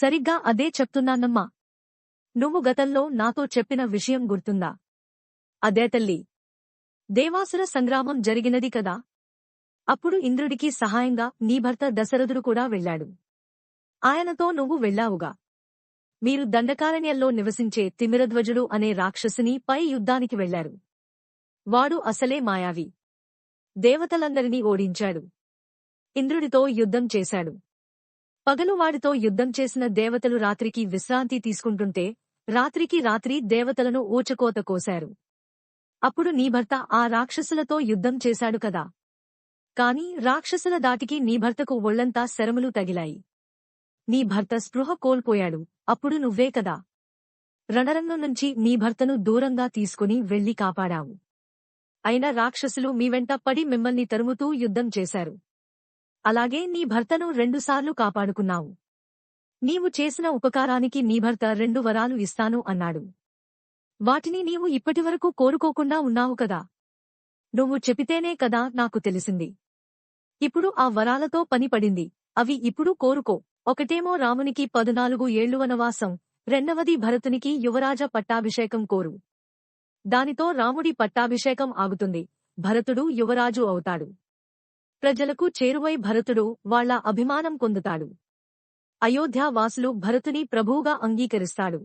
సరిగ్గా అదే చెప్తున్నానమ్మా. నువ్వు గతంలో నాతో చెప్పిన విషయం గుర్తుందా? అదే తల్లి. దేవాసుర సంగ్రామం జరిగినది కదా? అప్పుడు ఇంద్రుడికి సహాయంగా నీ భర్త దశరథుడు కూడా వెళ్ళాడు. ఆయనతో నువ్వు వెళ్ళావుగా. మీరు దండకారణ్యంలో నివసించే తిమిరధ్వజుడు అనే రాక్షసుని పై యుద్ధానికి వెళ్ళారు వాడు అసలే మాయావి. దేవతలందరినీ ఓడించాడు. ఇంద్రుడితో యుద్ధం చేశాడు. పగలు వాడితో యుద్ధం చేసిన దేవతలు రాత్రికి విశ్రాంతి తీసుకుంటుంటే రాత్రికి రాత్రి దేవతలను ఊచకోత కోశారు. అప్పుడు నీ భర్త ఆ రాక్షసులతో యుద్ధం చేశాడు కదా. కాని రాక్షసుల దాటికి నీ భర్తకు ఒళ్ళంతా శరములు తగిలాయి. నీ భర్త స్పృహ కోల్పోయాడు. అప్పుడు నువ్వే కదా. రణరంగం నుంచి నీ భర్తను దూరంగా తీసుకుని వెళ్ళి కాపాడావు. అయినా రాక్షసులు మీ వెంట పడి మిమ్మల్ని తరుముతూ యుద్ధం చేశారు. అలాగే నీ భర్తను రెండుసార్లు కాపాడుకున్నావు. నీవు చేసిన ఉపకారానికి నీ భర్త రెండు వరాలు ఇస్తాను అన్నాడు. వాటిని నీవు ఇప్పటివరకు కోరుకోకుండా ఉన్నావు కదా. నువ్వు చెపితేనే కదా నాకు తెలిసింది. ఇప్పుడు ఆ వరాలతో పని పడింది. అవి ఇప్పుడు కోరుకో. ఒకటేమో రామునికి పదునాలుగు ఏళ్ళు వనవాసం రెండవది భరతునికి యువరాజ పట్టాభిషేకం కోరు. దానితో రాముడి పట్టాభిషేకం ఆగుతుంది. భరతుడు యువరాజు అవుతాడు. ప్రజలకు చేరువై భరతుడు వాళ్ళ అభిమానం పొందుతాడు. అయోధ్యావాసులు భరతుని ప్రభువుగా అంగీకరిస్తాడు.